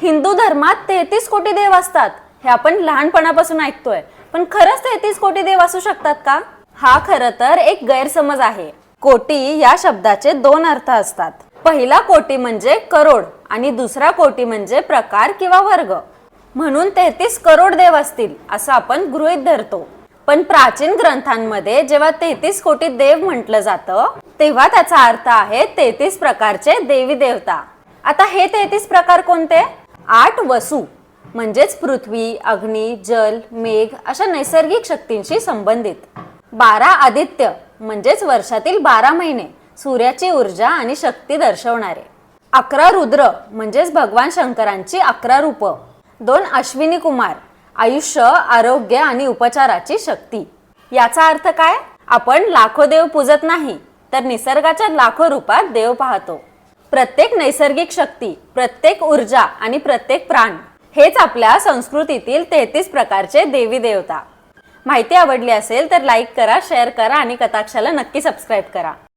हिंदू धर्मात तेहतीस कोटी देव असतात. हे आपण लहानपणापासून ऐकतोय. पण खरंच तेहतीस कोटी देव असू शकतात का? हा खरं तर एक गैरसमज आहे. कोटी या शब्दाचे दोन अर्थ असतात. पहिला कोटी म्हणजे करोड आणि दुसरा कोटी म्हणजे प्रकार किंवा वर्ग. म्हणून तेहतीस करोड देव असतील असं आपण गृहीत धरतो. पण प्राचीन ग्रंथांमध्ये जेव्हा तेहतीस कोटी देव म्हटलं जातं तेव्हा त्याचा अर्थ आहे तेहतीस प्रकारचे देवी देवता. आता हे तेहतीस प्रकार कोणते? आठ वसू म्हणजेच पृथ्वी अग्नी जल मेघ अशा नैसर्गिक शक्तींशी संबंधित. बारा आदित्य म्हणजेच वर्षातील बारा महिने सूर्याची ऊर्जा आणि शक्ती दर्शवणारे. अकरा रुद्र म्हणजेच भगवान शंकरांची अकरा रूप. दोन अश्विनी कुमार आयुष्य आरोग्य आणि उपचाराची शक्ती. याचा अर्थ काय? आपण लाखो देव पूजत नाही तर निसर्गाच्या लाखो रूपात देव पाहतो. प्रत्येक नैसर्गिक शक्ती प्रत्येक ऊर्जा आणि प्रत्येक प्राण हेच आपल्या संस्कृतीतील तेहतीस प्रकारचे देवी देवता. माहिती आवडली असेल तर लाईक करा शेअर करा आणि कटाक्षाला नक्की सबस्क्राईब करा.